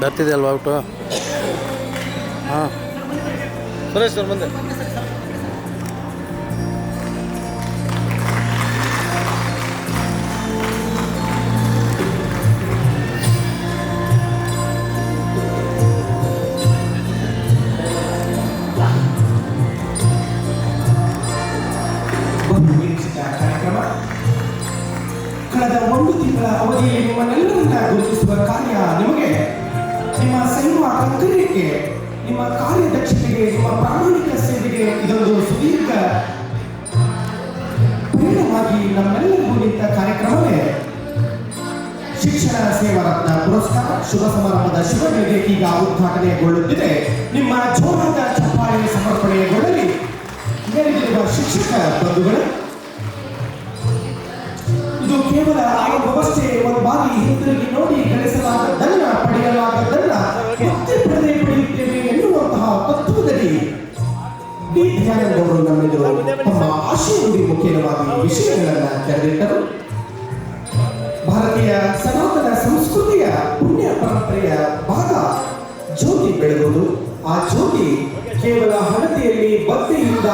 ಬರ್ತಿದೆ ಅಲ್ವಾ ಔಟು ಹಾಂ. ಸರಿ ಸರ್ ಬಂದೆ. ಕಾರ್ಯಕ್ರಮ. ಕಳೆದ ಒಂದು ತಿಂಗಳ ಅವಧಿಯಲ್ಲಿ ಕರ್ತವ್ಯಕ್ಕೆ ನಿಮ್ಮ ಕಾರ್ಯದಕ್ಷತೆಗೆ, ನಿಮ್ಮ ಪ್ರಾಮಾಣಿಕ ಸೇವೆಗೆ ಇದೊಂದು ಸುದೀರ್ಘ ಪೂರ್ಣವಾಗಿ ನಮ್ಮೆಲ್ಲರಿಗೂ ನಿಂತ ಕಾರ್ಯಕ್ರಮವೇ. ಶಿಕ್ಷಣ ಸೇವಾ ರತ್ನ ಪುರಸ್ಕಾರ, ಶುಭ ಸಮಾರಂಭದ ಶುಭ ಈಗ ಉದ್ಘಾಟನೆಗೊಳ್ಳುತ್ತಿದೆ. ನಿಮ್ಮ ಜೋರಾದ ಚಪ್ಪಾಳೆ ಸಮರ್ಪಣೆಗೊಳ್ಳಲಿ. ನೆರೆದಿರುವ ಶಿಕ್ಷಕ ಬಂಧುಗಳು, ಇದು ಕೇವಲ ಆರಂಭವಷ್ಟೇ, ಒಂದು ಬಾರಿ ಹಿಂದಿರುಗಿ ನೋಡಿ ಡಿ ಧ್ಯಾನದವರು ನಮ್ಮೆದುರು ತಮ್ಮ ಆಶಯದಲ್ಲಿ ಮುಖ್ಯವಾಗಿ ವಿಷಯಗಳನ್ನ ತೆರೆದಿಟ್ಟರು ಭಾರತೀಯ ಸನಾತನ ಸಂಸ್ಕೃತಿಯ ಪುಣ್ಯ ಪರಂಪರೆಯ ಭಾಗ ಜ್ಯೋತಿ ಬೆಳಗುವುದು ಆ ಜ್ಯೋತಿ ಕೇವಲ ಹಣತೆಯಲ್ಲಿ ಬದ್ದೆಯಿಂದ